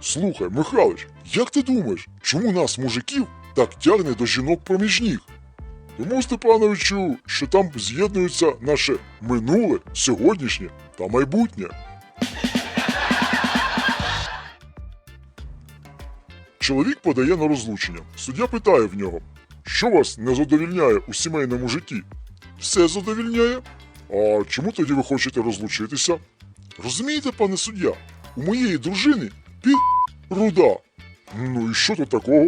Слухай, Михайлович, як ти думаєш, чому нас, мужиків, так тягне до жінок проміж ніг? Тому, Степановичу, що там з'єднується наше минуле, сьогоднішнє та майбутнє. Чоловік подає на розлучення. Суддя питає в нього, що вас не задовільняє у сімейному житті? Все задовільняє. А чому тоді ви хочете розлучитися? Розумієте, пане суддя, у моєї дружини під руда. Ну і що тут такого?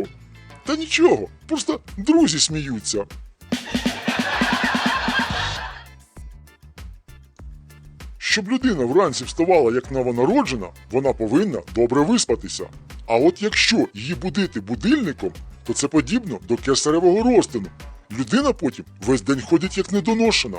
Та нічого, просто друзі сміються. Щоб людина вранці вставала як новонароджена, вона повинна добре виспатися. А от якщо її будити будильником, то це подібно до кесаревого розтину. Людина потім весь день ходить як недоношена.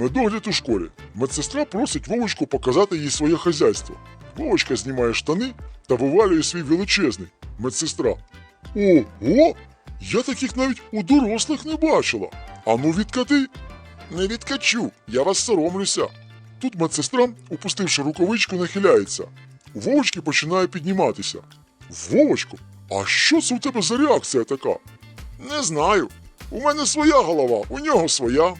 Медогляд у школі. Медсестра просить Вовочку показати їй своє хазяйство. Вовочка знімає штани та вивалює свій величезний. Медсестра. Ого! Я таких навіть у дорослих не бачила. Ану відкати. Не відкачу, я вас соромлюся. Тут медсестра, упустивши рукавичку, нахиляється. Вовочки починає підніматися. Вовочко, а що це у тебе за реакція така? Не знаю. У мене своя голова, у нього своя.